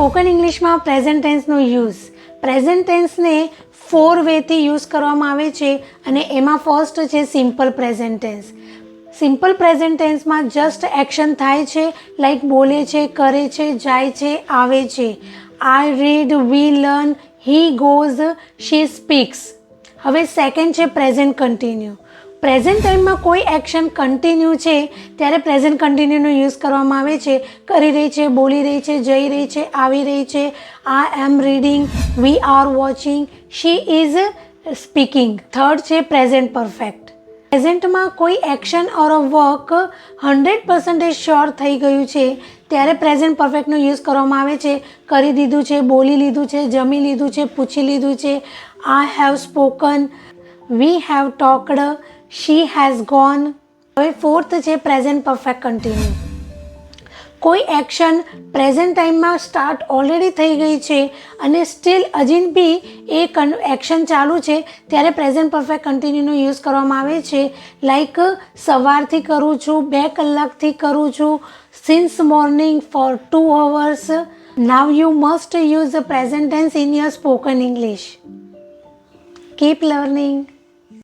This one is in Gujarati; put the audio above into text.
સ્પોકન ઇંગ્લિશમાં પ્રેઝન્ટ ટેન્સનો યુઝ પ્રેઝન્ટ ટેન્સને ફોર વેથી યુઝ કરવામાં આવે છે અને એમાં ફર્સ્ટ છે simple present tense simple present ટેન્સમાં just action થાય છે લાઈક બોલે છે, કરે છે, જાય છે, આવે છે. I read we learn he goes she speaks હવે સેકન્ડ છે પ્રેઝન્ટ કન્ટિન્યુ પ્રેઝન્ટ ટાઈમમાં કોઈ એક્શન કન્ટિન્યુ છે? ત્યારે પ્રેઝન્ટ કન્ટિન્યુનો યુઝ કરવામાં આવે છે. કરી રહી છે, બોલી રહી છે, જઈ રહી છે, આવી રહી છે. I am reading, we are watching, she is speaking. Third છે પ્રેઝન્ટ પરફેક્ટ. પ્રેઝન્ટમાં કોઈ action or a work hundred percentage sure થઈ ગયું છે, ત્યારે પ્રેઝન્ટ પરફેક્ટનો યુઝ કરવામાં આવે છે. કરી દીધું છે, બોલી લીધું છે, જમી લીધું છે, પૂછી લીધું છે. I have spoken we have talked she has gone હવે ફોર્થ છે પ્રેઝન્ટ પરફેક્ટ કન્ટિન્યુ કોઈ એક્શન પ્રેઝન્ટ ટાઈમમાં સ્ટાર્ટ ઓલરેડી થઈ ગઈ છે અને સ્ટીલ હજી બી એ એક્શન ચાલુ છે, ત્યારે પ્રેઝન્ટ પરફેક્ટ કન્ટિન્યુનો યુઝ કરવામાં આવે છે. લાઈક સવારથી કરું છું, બે કલાકથી કરું છું. Since morning for two hours now you must use the present tense in your spoken English keep learning